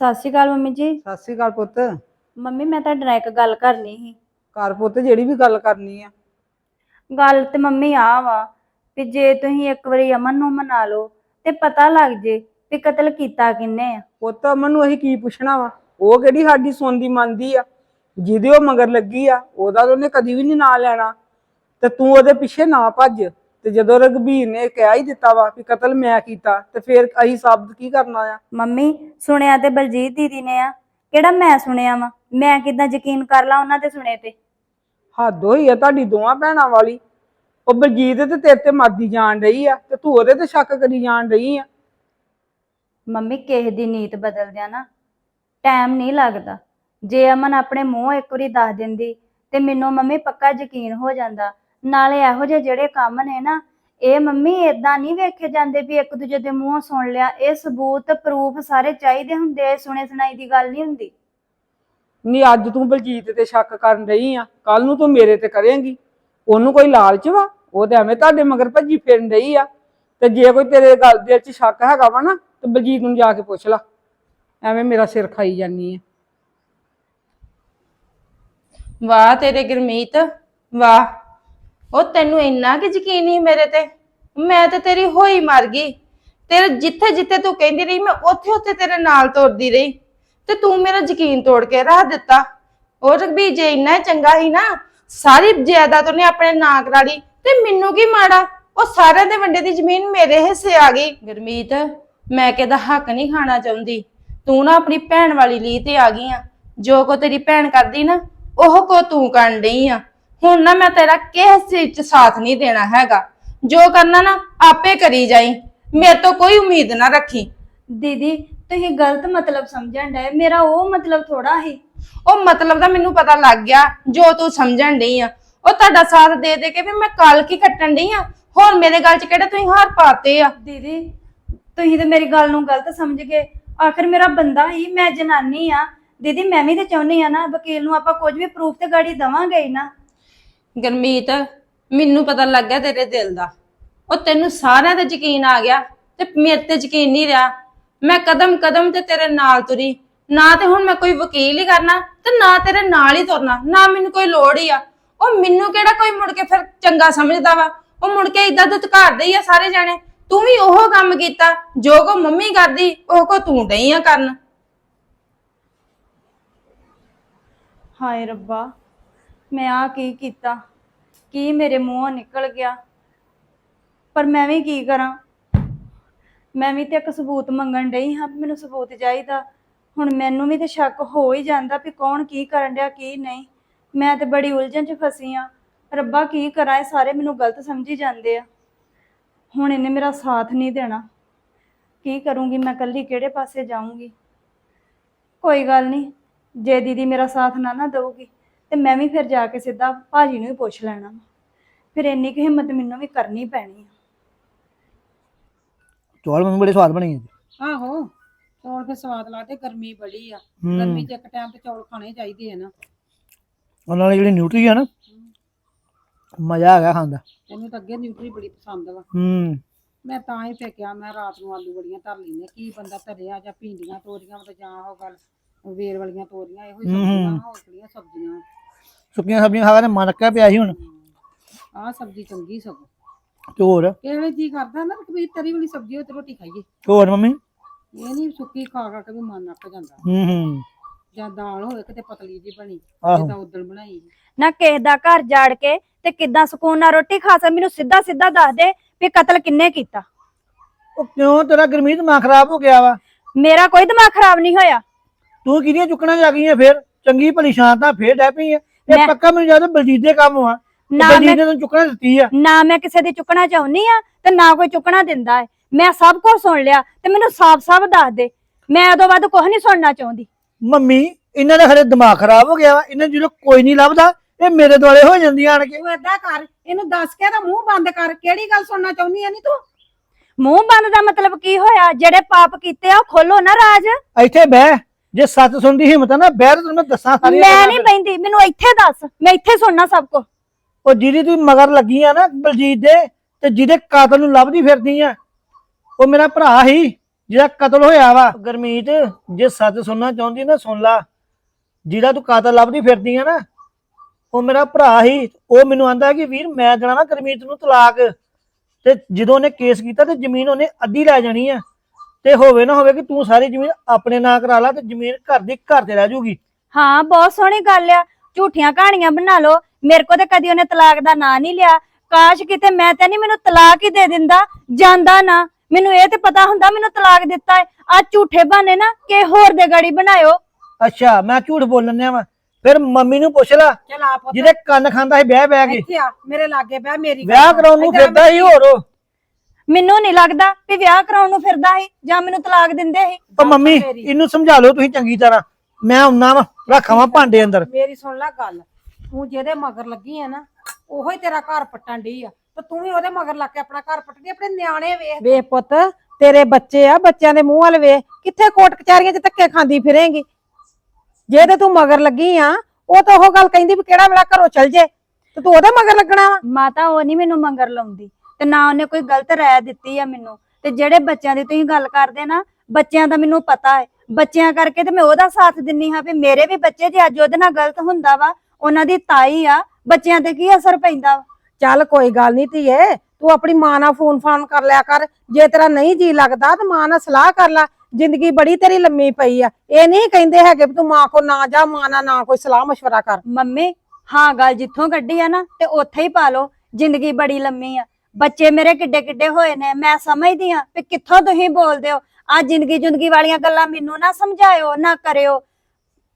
ਸਤਿ ਸ਼੍ਰੀ ਅਕਾਲ ਮੰਮੀ ਜੀ। ਸਤਿ ਸ੍ਰੀ ਅਕਾਲ ਪੁੱਤ। ਮੰਮੀ ਮੈਂ ਤੁਹਾਡੇ ਨਾਲ ਇੱਕ ਗੱਲ ਕਰਨੀ ਸੀ। ਘਰ ਪੁੱਤ ਜਿਹੜੀ ਵੀ ਗੱਲ ਕਰਨੀ ਆ। ਗੱਲ ਤੇ ਮੰਮੀ ਆ ਵਾ ਵੀ ਜੇ ਤੁਸੀਂ ਇੱਕ ਵਾਰੀ ਅਮਨ ਨੂੰ ਮਨਾ ਲਓ ਤੇ ਪਤਾ ਲੱਗ ਜੇ ਵੀ ਕਤਲ ਕੀਤਾ ਕਿੰਨੇ ਆ। ਪੁੱਤ ਅਮਨ ਨੂੰ ਅਸੀਂ ਕੀ ਪੁੱਛਣਾ ਵਾ? ਉਹ ਕਿਹੜੀ ਸਾਡੀ ਸੁਣਦੀ ਮੰਨਦੀ ਆ? ਜਿਹਦੇ ਉਹ ਮਗਰ ਲੱਗੀ ਆ ਉਹਦਾ ਤਾਂ ਉਹਨੇ ਕਦੀ ਵੀ ਨਹੀਂ ਨਾਂ ਲੈਣਾ। ਤੇ ਤੂੰ ਉਹਦੇ ਪਿੱਛੇ ਨਾ ਭੱਜ। ਤੇ ਜਦੋਂ ਰਘਬੀਰ ਨੇ ਕਹਿ ਹੀ ਦਿੱਤਾ ਵਾ ਵੀ ਕਤਲ ਮੈਂ ਕੀਤਾ ਤੇ ਫਿਰ ਅਸੀਂ ਸਾਬਤ ਕੀ ਕਰਨਾ ਆ? ਮੰਮੀ ਸੁਣਿਆ ਤੇ ਬਲਜੀਤ ਦੀਦੀ ਨੇ ਆ। ਕਿਹੜਾ ਮੈਂ ਸੁਣਿਆ ਵਾ? ਮੈਂ ਕਿਦਾਂ ਯਕੀਨ ਕਰ ਲਾਂ ਉਹਨਾਂ ਦੇ ਸੁਣੇ ਤੇ? ਹੱਦ ਹੋਈ ਆ ਤੁਹਾਡੀ ਦੋਵਾਂ ਭੈਣਾਂ ਵਾਲੀ। ਉਹ ਬਲਜੀਤ ਤੇ ਤੇਰੇ ਤੇ ਮਰਦੀ ਜਾਣ ਰਹੀ ਆ ਤੇ ਤੂੰ ਉਹਦੇ ਤੇ ਸ਼ੱਕ ਕਰੀ ਜਾਣ ਰਹੀ ਆ। ਮੰਮੀ ਕਿਸੇ ਦੀ ਨੀਤ ਬਦਲਦਿਆਂ ਨਾ ਟਾਈਮ ਨਹੀਂ ਲੱਗਦਾ। ਜੇ ਅਮਨ ਆਪਣੇ ਮੂੰਹ ਇੱਕ ਵਾਰੀ ਦੱਸ ਦਿੰਦੀ ਤੇ ਮੈਨੂੰ ਮੰਮੀ ਪੱਕਾ ਯਕੀਨ ਹੋ ਜਾਂਦਾ ਨਾਲੇ ਇਹੋ ਜਿਹੇ ਜਿਹੜੇ ਕੰਮ ਨੇ ਨਾ ਇਹ ਮੰਮੀ ਇਦਾਂ ਨਹੀਂ ਵੇਖੇ ਜਾਂਦੇ ਵੀ ਇੱਕ ਦੂਜੇ ਦੇ ਮੂੰਹੋਂ ਸੁਣ ਲਿਆ। ਇਹ ਸਬੂਤ ਪ੍ਰੂਫ ਸਾਰੇ ਚਾਹੀਦੇ ਹੁੰਦੇ ਆ ਸੁਣੇ ਸੁਣਾਈ ਦੀ ਗੱਲ ਨਹੀਂ ਹੁੰਦੀ। ਨਹੀਂ ਅੱਜ ਤੂੰ ਬਲਜੀਤ ਤੇ ਸ਼ੱਕ ਕਰਨ ਰਹੀ ਆ। ਕੱਲ ਨੂੰ ਤੂੰ ਮੇਰੇ ਤੇ ਕਰੇਂਗੀ। ਉਹਨੂੰ ਕੋਈ ਲਾਲਚ ਵਾ? ਉਹ ਤੇ ਐਵੇਂ ਤੁਹਾਡੇ ਮਗਰ ਭੱਜੀ ਫਿਰਨ ਰਹੀ ਆ। ਤੇ ਜੇ ਕੋਈ ਤੇਰੇ ਗੱਲ ਦੇ ਵਿੱਚ ਸ਼ੱਕ ਹੈਗਾ ਵਾ ਨਾ ਤੇ ਬਲਜੀਤ ਨੂੰ ਜਾ ਕੇ ਪੁੱਛ ਲੈ। ਐਵੇਂ ਮੇਰਾ ਸਿਰ ਖਾਈ ਜਾਨੀ ਆ। ਵਾਹ ਤੇਰੇ ਗੁਰਮੀਤ ਵਾਹ। ਉਹ ਤੈਨੂੰ ਇੰਨਾ ਕਿ ਯਕੀਨ ਨਹੀਂ ਮੇਰੇ ਤੇ? ਮੈਂ ਤੇ ਤੇਰੀ ਹੋਈ ਮਰ ਗਈ। ਤੇਰੇ ਜਿੱਥੇ ਜਿੱਥੇ ਤੂੰ ਕਹਿੰਦੀ ਰਹੀ, ਮੈਂ ਉੱਥੇ ਉੱਥੇ ਤੇਰੇ ਨਾਲ ਤੋੜਦੀ ਰਹੀ। ਤੇ ਤੂੰ ਮੇਰਾ ਯਕੀਨ ਤੋੜ ਕੇ ਰੱਖ ਦਿੱਤਾ। ਉਹ ਰਘਬੀਰ ਜੇ ਇੰਨਾ ਚੰਗਾ ਸੀ ਨਾ, ਸਾਰੀ ਜਾਇਦਾਦ ਉਹਨੇ ਆਪਣੇ ਨਾਂ ਕਰਾ ਲਈ। ਤੇ ਮੈਨੂੰ ਕੀ ਮਾੜਾ? ਉਹ ਸਾਰਿਆਂ ਦੇ ਵੰਡੇ ਦੀ ਜ਼ਮੀਨ ਮੇਰੇ ਹਿੱਸੇ ਆ ਗਈ। ਗੁਰਮੀਤ, ਮੈਂ ਕਿਹਦਾ ਹੱਕ ਨਹੀਂ ਖਾਣਾ ਚਾਹੁੰਦੀ। ਤੂੰ ਨਾ ਆਪਣੀ ਭੈਣ ਵਾਲੀ ਲਈ ਤੇ ਆ ਗਈ ਆ। ਜੋ ਕੋ ਤੇਰੀ ਭੈਣ ਕਰਦੀ ਨਾ, ਉਹ ਕੋ ਤੂੰ ਕਰਨ ਡਈ ਆ। ਹੁਣ ਨਾ ਮੈਂ ਤੇਰਾ ਕਿਸੇ ਚ ਸਾਥ ਨਹੀਂ ਦੇਣਾ ਹੈਗਾ। ਜੋ ਕਰਨਾ ਨਾ ਆਪੇ ਕਰੀ ਜਾਈ। ਮੇਰੇ ਤੋਂ ਕੋਈ ਉਮੀਦ ਨਾ ਰੱਖੀ। ਦੀਦੀ ਤੁਸੀਂ ਗਲਤ ਮਤਲਬ ਸਮਝਣ ਡਏ। ਮੇਰਾ ਉਹ ਮਤਲਬ ਥੋੜਾ ਸੀ। ਉਹ ਮਤਲਬ ਦਾ ਮੈਨੂੰ ਪਤਾ ਲੱਗ ਗਿਆ ਜੋ ਤੂੰ ਸਮਝਣ ਡਈ ਆ। ਉਹ ਤੁਹਾਡਾ ਸਾਥ ਦੇ ਦੇ ਕੇ ਵੀ ਮੈਂ ਕੱਲ ਕੀ ਕੱਟਣ ਡਈ ਆ? ਹੁਣ ਮੇਰੇ ਗੱਲ ਚ ਕਿਹੜੇ ਤੁਸੀਂ ਹਾਰ ਪਾਤੇ ਆ? ਦੀਦੀ ਤੁਸੀਂ ਤੇ ਮੇਰੀ ਗੱਲ ਨੂੰ ਗਲਤ ਸਮਝ ਗਏ। ਆਖਰ ਮੇਰਾ ਬੰਦਾ ਹੀ ਮੈਂ ਜਨਾਨੀ ਆ। ਦੀਦੀ ਮੈਂ ਵੀ ਤੇ ਚਾਹੁੰਦੀ ਆ ਨਾ ਵਕੀਲ ਨੂੰ ਆਪਾਂ ਕੁਝ ਵੀ ਪ੍ਰੂਫ ਤੇ ਗਾੜੀ ਦਵਾਂਗੇ ਹੀ ਨਾ। ਗਰਮੀਤ, ਮੈਨੂੰ ਪਤਾ ਲੱਗ ਗਿਆ ਤੇਰੇ ਦਿਲ ਦਾ। ਉਹ ਤੈਨੂੰ ਸਾਰਿਆਂ ਤੇ ਯਕੀਨ ਆ ਗਿਆ ਤੇ ਮੇਰੇ ਤੇ ਯਕੀਨ ਨਹੀਂ ਰਿਹਾ। ਮੈਂ ਕਦਮ ਕਦਮ ਤੇ ਤੇਰੇ ਨਾਲ ਤੁਰੀ। ਨਾ ਤੇ ਹੁਣ ਮੈਂ ਕੋਈ ਵਕੀਲ ਹੀ ਕਰਨਾ ਤੇ ਨਾ ਤੇਰੇ ਨਾਲ ਹੀ ਤੁਰਨਾ। ਨਾ ਮੈਨੂੰ ਕੋਈ ਲੋੜ ਹੀ ਆ। ਉਹ ਮੈਨੂੰ ਕਿਹੜਾ ਕੋਈ ਮੁੜ ਕੇ ਫਿਰ ਚੰਗਾ ਸਮਝਦਾ ਵਾ? ਉਹ ਮੁੜ ਕੇ ਇਦਾਂ ਦੁਤਕਾਰਦੇ ਹੀ ਆ ਸਾਰੇ ਜਾਣੇ। ਤੂੰ ਵੀ ਉਹ ਕੰਮ ਕੀਤਾ, ਜੋ ਕੋ ਮੰਮੀ ਕਰਦੀ, ਉਹ ਕੋ ਤੂੰ ਡਈ ਆ ਕਰਨ। ਹਾਏ ਰੱਬਾ। ਮੈਂ ਆ ਕੀ ਕੀਤਾ? ਕੀ ਮੇਰੇ ਮੂੰਹੋਂ ਨਿਕਲ ਗਿਆ? ਪਰ ਮੈਂ ਵੀ ਕੀ ਕਰਾਂ? ਮੈਂ ਵੀ ਤੇ ਇੱਕ ਸਬੂਤ ਮੰਗਣ ਡਈ ਹਾਂ ਵੀ ਮੈਨੂੰ ਸਬੂਤ ਚਾਹੀਦਾ। ਹੁਣ ਮੈਨੂੰ ਵੀ ਤੇ ਸ਼ੱਕ ਹੋ ਹੀ ਜਾਂਦਾ ਵੀ ਕੌਣ ਕੀ ਕਰਨ ਡਿਆ, ਕੀ ਨਹੀਂ। ਮੈਂ ਤੇ ਬੜੀ ਉਲਝਣ 'ਚ ਫਸੀ ਆ ਰੱਬਾ ਕੀ ਕਰਾਂ, ਇਹ ਸਾਰੇ ਮੈਨੂੰ ਗਲਤ ਸਮਝੀ ਜਾਂਦੇ ਆ। ਹੁਣ ਇਹਨੇ ਮੇਰਾ ਸਾਥ ਨਹੀਂ ਦੇਣਾ। ਕੀ ਕਰੂੰਗੀ? ਮੈਂ ਇਕੱਲੀ ਕਿਹੜੇ ਪਾਸੇ ਜਾਊਂਗੀ? ਕੋਈ ਗੱਲ ਨਹੀਂ। ਜੇ ਦੀਦੀ ਮੇਰਾ ਸਾਥ ਨਾ ਨਾ ਦਊਗੀ ਤੇ ਮੈਂ ਵੀ ਫਿਰ ਜਾ ਕੇ ਸਿੱਧਾ ਭਾਜੀ ਨੂੰ ਹੀ ਪੁੱਛ ਲੈਣਾ ਵਾ। ਫਿਰ ਇੰਨੀ ਕੁ ਹਿੰਮਤ ਮੈਨੂੰ ਵੀ ਕਰਨੀ ਪੈਣੀ ਆ। ਚੌਲ ਮੰਮੀ ਬੜੇ ਸਵਾਦ ਬਣੇ ਆ। ਆਹੋ ਚੌਲ ਫਿਰ ਸਵਾਦ ਲੱਗਦੇ ਗਰਮੀ ਬੜੀ ਆ। ਹੂੰ। ਗਰਮੀ 'ਚ ਇੱਕ ਟਾਈਮ ਤੇ ਚੌਲ ਖਾਣੇ ਚਾਹੀਦੇ ਆ ਨਾ। ਉਹਨਾਂ ਨਾਲ ਜਿਹੜੀ ਨਿਊਟਰੀ ਆ ਨਾ ਮਜ਼ਾ ਆ ਗਿਆ ਖਾਣ ਦਾ। ਤੈਨੂੰ ਤਾਂ ਅੱਗੇ ਨਿਊਟਰੀ ਬੜੀ ਪਸੰਦ ਵਾ। ਹੂੰ। ਮੈਂ ਤਾਂ ਹੀ ਫੇਕਿਆ ਮੈਂ ਰਾਤ ਨੂੰ ਆਲੂ ਬੜੀਆਂ ਧਰ ਲੈਨੇ ਕੀ ਬੰਦਾ ਧਰਿਆ ਜਾਂ ਭਿੰਡੀਆਂ ਤੋਰੀਆਂ ਤੇ ਜਾਂ ਉਹ ਗੱਲ। ਵੇਰ ਵਾਲੀਆਂ ਤੋਰੀਆਂ ਇਹੋ ਹੀ। ਸਬਜ਼ੀਆਂ ਹੋਰ ਕਿਹੜੀਆਂ ਸਬਜ਼ੀਆਂ? ਸੁੱਕੀਆਂ ਸਬਜ਼ੀਆਂ ਖਾ ਕੇ ਤੇ ਮਨ ਅੱਕਿਆ ਪਿਆ ਸੀ ਹੁਣ। ਆਹ ਸਬਜ਼ੀ ਚੰਗੀ ਸਗੋਂ। ਤੇ ਹੋਰ? ਕਿਹੜੇ ਜੀ ਕਰਦਾ ਨਾ ਕਿ ਤਰੀ ਵਾਲੀ ਸਬਜ਼ੀ ਹੋਵੇ ਤੇ ਰੋਟੀ ਖਾਈਏ। ਤੇ ਹੋਰ ਮੰਮੀ? ਇਹ ਨਹੀਂ ਸੁੱਕੀ ਖਾ ਖਾ ਕੇ ਵੀ ਮਨ ਅੱਕ ਜਾਂਦਾ। ਹੂੰ ਹੂੰ। ਜਾਂ ਦਾਲ ਹੋਵੇ ਕਿਤੇ ਪਤਲੀ ਜੀ ਬਣੀ ਆਹੋ। ਜਿੱਦਾਂ ਉਦਲ ਬਣਾਈ। ਨਾ ਕਿਸੇ ਦਾ ਘਰ ਜਾੜ ਕੇ ਤੇ ਕਿੱਦਾਂ ਸਕੂਨ ਨਾਲ ਰੋਟੀ ਖਾ ਸਕ ਮੈਨੂੰ ਸਿੱਧਾ ਸਿੱਧਾ ਦੱਸ ਦੇ ਵੀ ਕਤਲ ਕਿੰਨੇ ਕੀਤਾ। ਉਹ ਕਿਉਂ? ਤੇਰਾ ਗਰਮੀਤ ਦਿਮਾਗ ਖਰਾਬ ਹੋ ਗਿਆ ਵਾ। ਮੇਰਾ ਕੋਈ ਦਿਮਾਗ ਖਰਾਬ ਨਹੀਂ ਹੋਇਆ। ਤੂੰ ਕਿਹਦੀਆਂ ਚੁੱਕਣਾ ਜਾ ਗਈ ਆ ਫੇਰ? ਚੰਗੀ ਭਲੀ ਸ਼ਾਂਤ ਆ ਫੇਰ ਡੈ ਪਈ ਆ। ਇਹ ਮੈਂ- ਪੱਕਾ ਮੈਨੂੰ ਜ਼ਿਆਦਾ ਬਲਜੀਤ ਦੇ ਕੰਮ ਆ। ਨਾ ਬਲਜੀਤ ਮੈਂ ਨੇ ਤੈਨੂੰ ਚੁੱਕਣਾ ਦਿੱਤੀ ਆ। ਨਾ ਮੈਂ ਕਿਸੇ ਦੀ ਚੁੱਕਣਾ ਚਾਹੁੰਦੀ ਆ ਤੇ ਨਾ ਕੋਈ ਚੁੱਕਣਾ ਦਿੰਦਾ ਹੈ ਮੈਂ ਸਭ ਕੁਝ ਸੁਣ ਲਿਆ ਤੇ ਮੈਨੂੰ ਸਾਫ਼-ਸਾਫ਼ ਦੱਸ ਦੇ। ਮੈਂ ਉਦੋਂ ਬਾਅਦ ਕੁਝ ਨਹੀਂ ਸੁਣਨਾ ਚਾਹੁੰਦੀ। ਮੰਮੀ ਇਹਨਾਂ ਦਾ ਖਰੇ ਦਿਮਾਗ ਖਰਾਬ ਹੋ ਗਿਆ ਵਾ। ਇਹਨਾਂ ਨੂੰ ਜਦੋਂ ਕੋਈ ਨਹੀਂ ਲੱਭਦਾ। ਇਹ ਮੇਰੇ ਦੁਆਲੇ ਹੋ ਜਾਂਦੀਆਂ ਆਣ ਕੇ। ਤੂੰ ਏਦਾਂ ਕਰ ਇਹਨੂੰ ਦੱਸ ਕੇ ਤਾਂ ਮੂੰਹ ਬੰਦ ਕਰ। ਕਿਹੜੀ ਗੱਲ ਸੁਣਨਾ ਚਾਹੁੰਦੀ ਆ ਨਹੀਂ ਤੂੰ? ਮੂੰਹ ਬੰਦ ਦਾ ਮਤਲਬ ਕੀ ਹੋਇਆ? ਜਿਹੜੇ ਪਾਪ ਕੀਤੇ ਆ ਉਹ ਖੋਲੋ ਨਾ ਰਾਜ। ਇੱਥੇ ਬਹਿ। ਜੇ ਸੱਚ ਸੁਣਨ ਦੀ ਹਿੰਮਤ ਆ ਨਾ ਬਹਿ ਤੇ ਤੈਨੂੰ ਮੈਂ ਦੱਸਾਂ ਸਾਰੀਆਂ ਮੈਂ ਨਹੀਂ। ਬੈਂਦੀ ਮੈਨੂੰ ਇੱਥੇ ਦੱਸ ਮੈਂ ਇੱਥੇ ਸੁਣਨਾ ਸਭ ਕੁਝ ਉਹ ਜਿਹਦੀ ਤੂੰ ਮਗਰ ਲੱਗੀ ਆ ਨਾ ਬਲਜੀਤ ਦੇ ਤੇ ਜਿਹਦੇ ਕਾਤਲ ਨੂੰ ਲੱਭਦੀ ਫਿਰਦੀ ਆ ਉਹ ਮੇਰਾ ਭਰਾ ਹੀ ਜਿਹੜਾ ਕਤਲ ਹੋਇਆ ਵਾ। ਗਰਮੀਤ ਜੇ ਸੱਚ ਸੁਣਨਾ ਚਾਹੁੰਦੀ ਨਾ ਸੁਣ ਲਾ। ਜਿਹੜਾ ਤੂੰ ਕਾਤਲ ਲੱਭਦੀ ਫਿਰਦੀ ਆ ਨਾ ਉਹ ਮੇਰਾ ਭਰਾ ਹੀ ਉਹ ਮੈਨੂੰ ਆਂਦਾ ਕਿ ਵੀਰ ਮੈਂ ਦੇਣਾ ਨਾ ਗਰਮੀਤ ਨੂੰ ਤਲਾਕ। ਤੇ ਜਦੋਂ ਉਹਨੇ ਕੇਸ ਕੀਤਾ ਤੇ ਜ਼ਮੀਨ ਉਹਨੇ ਅੱਧੀ ਲੈ ਜਾਣੀ ਆ। ਤੇ ਹੋਵੇ ਨਾ ਹੋਵੇ ਕਿ ਤੂੰ ਸਾਰੀ ਜ਼ਮੀਨ ਆਪਣੇ ਨਾਂ ਕਰਾ ਲਾ ਤੇ ਜ਼ਮੀਨ ਘਰ ਦੀ ਘਰ ਤੇ ਰਹਿ ਜਾਊਗੀ ਹਾਂ ਬਹੁਤ ਸੋਹਣੀ ਗੱਲ ਆ। ਝੂਠੀਆਂ ਕਹਾਣੀਆਂ ਬਣਾ ਲਓ। ਮੇਰੇ ਕੋ ਤੇ ਕਦੀ ਉਹਨੇ ਤਲਾਕ ਦਾ ਨਾਂ ਨਹੀਂ ਲਿਆ। ਕਾਸ਼ ਕਿਤੇ ਮੈਂ ਤੇ ਨਹੀਂ ਮੈਨੂੰ ਤਲਾਕ ਹੀ ਦੇ ਦਿੰਦਾ ਜਾਂਦਾ ਨਾ। ਮੈਨੂੰ ਇਹ ਤੇ ਪਤਾ ਹੁੰਦਾ ਮੈਨੂੰ ਤਲਾਕ ਦਿੱਤਾ ਹੈ। ਆ ਝੂਠੇ ਬਹਾਨੇ ਨਾ ਕਿ ਹੋਰ ਦੇ ਗਾੜੀ ਬਣਾਇਓ। ਅੱਛਾ ਮੈਂ ਝੂਠ ਬੋਲਣਿਆ ਵਾ। ਫਿਰ ਮੰਮੀ ਨੂੰ ਪੁੱਛ ਲਾ ਚਲ ਆ ਪੁੱਤ। ਜਿਹਦੇ ਕੰਨ ਖਾਂਦਾ ਸੀ ਵਿਆਹ ਬਹਿ ਕੇ। ਇੱਥੇ ਆ ਮੇਰੇ ਲਾਗੇ ਬਹਿ ਮੇਰੀ ਗੱਲ ਵਿਆਹ। ਕਰਾਉਣ ਨੂੰ ਇੱਧਰ ਆ ਫਿਰਦਾ ਸੀ ਹੋਰ ਉਹ। ਮੈਨੂੰ ਨਹੀਂ ਲੱਗਦਾ ਕਿ ਵਿਆਹ ਕਰਾਉਣ ਨੂੰ ਫਿਰਦਾ ਸੀ ਜਾਂ ਮੈਨੂੰ ਤਲਾਕ ਦਿੰਦੇ ਸੀ। ਉਹ ਮੰਮੀ। ਇਹਨੂੰ ਸਮਝਾ ਲਓ ਤੁਸੀਂ ਚੰਗੀ ਤਰ੍ਹਾਂ। ਮੈਂ ਆਉਣਾ ਵਾ ਰੱਖਾਵਾਂ ਭਾਂਡੇ ਅੰਦਰ। ਮੇਰੀ ਸੁਣ ਲੈ ਗੱਲ। ਤੂੰ ਜਿਹਦੇ ਮਗਰ ਲੱਗੀ ਆ ਨਾ ਉਹੋ ਹੀ ਤੇਰਾ ਘਰ ਪੱਟਣ ਡਈ ਆ। ਤੇ ਤੂੰ ਵੀ ਉਹਦੇ ਮਗਰ ਲੱਗ ਕੇ ਆਪਣਾ ਘਰ ਪੱਟਦੀ ਆਪਣੇ ਨਿਆਣੇ ਵੇਖ। ਵੇਖ ਪੁੱਤ ਤੇਰੇ ਬੱਚੇ ਆ ਬੱਚਿਆਂ ਦੇ ਮੂੰਹ ਵੱਲ ਵੇਖ। ਕਿੱਥੇ ਕੋਟ ਕਚਾਰੀਆਂ 'ਚ ਧੱਕੇ ਖਾਂਦੀ ਫਿਰੇਂਗੀ? ਜੇ ਤੇ ਤੂੰ ਮਗਰ ਲੱਗੀ ਆ ਉਹ ਤਾਂ ਉਹ ਗੱਲ ਕਹਿੰਦੀ ਵੀ ਕਿਹੜਾ ਵੇਲਾ ਘਰੋਂ ਚਲ ਜੇ। ਤੇ ਤੂੰ ਉਹਦੇ ਮਗਰ ਲੱਗਣਾ ਵਾ। ਮਾਤਾ ਉਹ ਨਹੀਂ ਮੈਨੂੰ ਮੰਗਰ ਲਾਉਂਦੀ। ਤੇ ਨਾ ਉਹਨੇ ਕੋਈ ਗਲਤ ਰਾਇ ਦਿੱਤੀ ਆ ਮੈਨੂੰ ਤੇ ਜਿਹੜੇ ਬੱਚਿਆਂ ਦੀ ਤੁਸੀਂ ਗੱਲ ਕਰਦੇ ਨਾ ਬੱਚਿਆਂ ਦਾ ਮੈਨੂੰ ਪਤਾ ਹੈ ਬੱਚਿਆਂ ਕਰਕੇ ਤੇ ਮੈਂ ਉਹਦਾ ਸਾਥ ਦਿੰਨੀ ਹਾਂ ਵੀ ਮੇਰੇ ਵੀ ਬੱਚੇ ਜੇ ਅੱਜ ਉਹਦੇ ਨਾਲ ਗਲਤ ਹੁੰਦਾ ਵਾ ਉਹਨਾਂ ਦੀ ਤਾਈ ਆ ਬੱਚਿਆਂ ਤੇ ਕੀ ਅਸਰ ਪੈਂਦਾ ਵਾ ਚੱਲ ਕੋਈ ਗੱਲ ਨਹੀਂ ਧੀਏ ਤੂੰ ਆਪਣੀ ਮਾਂ ਨਾਲ ਫੋਨ ਫਾਨ ਕਰ ਲਿਆ ਕਰ ਜੇ ਤੇਰਾ ਨਹੀਂ ਜੀ ਲੱਗਦਾ ਤਾਂ ਮਾਂ ਨਾਲ ਸਲਾਹ ਕਰ ਲੈ ਜ਼ਿੰਦਗੀ ਬੜੀ ਤੇਰੀ ਲੰਮੀ ਪਈ ਆ ਇਹ ਨਹੀਂ ਕਹਿੰਦੇ ਹੈਗੇ ਵੀ ਤੂੰ ਮਾਂ ਕੋ ਨਾ ਜਾ ਮਾਂ ਨਾਲ ਨਾ ਕੋਈ ਸਲਾਹ مشورہ ਕਰ ਮੰਮੀ ਹਾਂ ਗੱਲ ਜਿੱਥੋਂ ਕੱਢੀ ਆ ਨਾ ਤੇ ਉੱਥੇ ਹੀ ਪਾ ਲਓ ਜ਼ਿੰਦਗੀ ਬੜੀ ਲੰਮੀ ਆ ਬੱਚੇ ਮੇਰੇ ਕਿੱਡੇ ਕਿੱਡੇ ਹੋਏ ਨੇ, ਮੈਂ ਸਮਝਦੀ ਹਾਂ ਕਿ ਕਿੱਥੋਂ ਤੁਸੀਂ ਬੋਲਦੇ ਹੋ। ਆ ਜ਼ਿੰਦਗੀ ਜੁੰਦਗੀ ਵਾਲੀਆਂ ਗੱਲਾਂ ਮੈਨੂੰ ਨਾ ਸਮਝਾਇਓ, ਨਾ ਕਰਿਓ।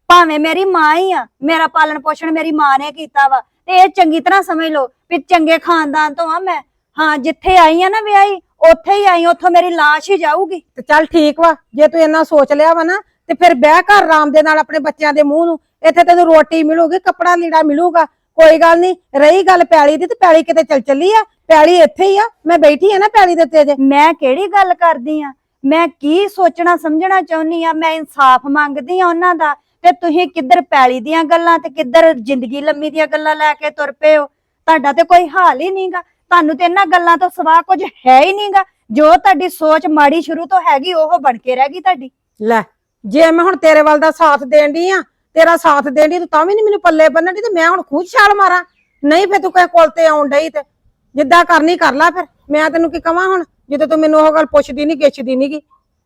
ਭਾਵੇਂ ਮੇਰੀ ਮਾਂ ਹੀ ਆ, ਮੇਰਾ ਪਾਲਣ ਪੋਸ਼ਣ ਮੇਰੀ ਮਾਂ ਨੇ ਕੀਤਾ ਵਾ, ਤੇ ਇਹ ਚੰਗੀ ਤਰ੍ਹਾਂ ਸਮਝ ਲਓ ਵੀ ਚੰਗੇ ਖਾਨਦਾਨ ਤੋਂ ਆ ਮੈਂ। ਹਾਂ, ਜਿੱਥੇ ਆਈ ਆ ਨਾ ਵਿਆਹੀ, ਉੱਥੇ ਹੀ ਆਈ, ਉੱਥੋਂ ਮੇਰੀ ਲਾਸ਼ ਹੀ ਜਾਊਗੀ। ਤੇ ਚੱਲ ਠੀਕ ਵਾ, ਜੇ ਤੂੰ ਇੰਨਾ ਸੋਚ ਲਿਆ ਵਾ ਨਾ, ਤੇ ਫਿਰ ਬਹਿ ਘਰ ਆਰਾਮ ਦੇ ਨਾਲ ਆਪਣੇ ਬੱਚਿਆਂ ਦੇ ਮੂੰਹ ਨੂੰ। ਇੱਥੇ ਤੈਨੂੰ ਰੋਟੀ ਮਿਲੂਗੀ, ਕੱਪੜਾ ਲੀੜਾ ਮਿਲੂਗਾ ਕੋਈ ਗੱਲ ਨਹੀਂ ਰਹੀ ਗੱਲ ਪੈਲੀ ਦੀ ਤੇ ਪੈਲੀ ਕਿਤੇ ਚੱਲ ਚੱਲੀ ਆ ਪੈਲੀ ਇੱਥੇ ਹੀ ਆ ਮੈਂ ਬੈਠੀ ਆ ਨਾ ਪੈਲੀ ਦੇ ਉੱਤੇ ਜੇ ਮੈਂ ਕਿਹੜੀ ਗੱਲ ਕਰਦੀ ਆ? ਮੈਂ ਕੀ ਸੋਚਣਾ ਸਮਝਣਾ ਚਾਹੁੰਨੀ ਆ? ਮੈਂ ਇਨਸਾਫ ਮੰਗਦੀ ਆ ਉਹਨਾਂ ਦਾ। ਤੇ ਤੁਸੀਂ ਕਿੱਧਰ ਪੈਲੀ ਦੀਆਂ ਗੱਲਾਂ ਤੇ ਕਿੱਧਰ ਜ਼ਿੰਦਗੀ ਲੰਮੀ ਦੀਆਂ ਗੱਲਾਂ ਲੈ ਕੇ ਤੁਰ ਪਏ ਹੋ? ਤੁਹਾਡਾ ਤੇ ਕੋਈ ਹਾਲ ਹੀ ਨਹੀਂਗਾ ਤੁਹਾਨੂੰ ਤੇ ਇਹਨਾਂ ਗੱਲਾਂ ਤੋਂ ਸਵਾ ਕੁਝ ਹੈ ਹੀ ਨਹੀਂਗਾ ਜੋ ਤੁਹਾਡੀ ਸੋਚ ਮਾੜੀ ਸ਼ੁਰੂ ਤੋਂ ਹੈਗੀ ਉਹ ਬਣ ਕੇ ਰਹਿ ਗਈ ਤੁਹਾਡੀ। ਲੈ ਜੇ ਮੈਂ ਹੁਣ ਤੇਰੇ ਵੱਲ ਦਾ ਸਾਥ ਦੇਣ ਦੀ ਆ ਤੇਰਾ ਸਾਥ ਦੇਣ ਦੀ ਤੂੰ ਤਾਂ ਵੀ ਨਹੀਂ ਮੈਨੂੰ ਪੱਲੇ ਬੰਨਣ ਦੀ ਤੇ ਮੈਂ ਹੁਣ ਖੂਦ ਛਾਲ ਮਾਰਾਂ। ਨਹੀਂ ਫੇ ਤੂੰ ਕਿਸੇ ਕੋਲ ਤੇ ਆਉਣ ਡਈ ਤੇ ਜਿੱਦਾਂ ਕਰਨੀ ਕਰ ਲੈ ਫਿਰ। ਮੈਂ ਤੈਨੂੰ ਕੀ ਕਵਾਂ ਹੁਣ? ਜਦੋਂ ਤੂੰ ਮੈਨੂੰ ਉਹ ਗੱਲ ਪੁੱਛਦੀ ਨਹੀਂ ਗਿੱਛਦੀ ਨਹੀਂਗੀ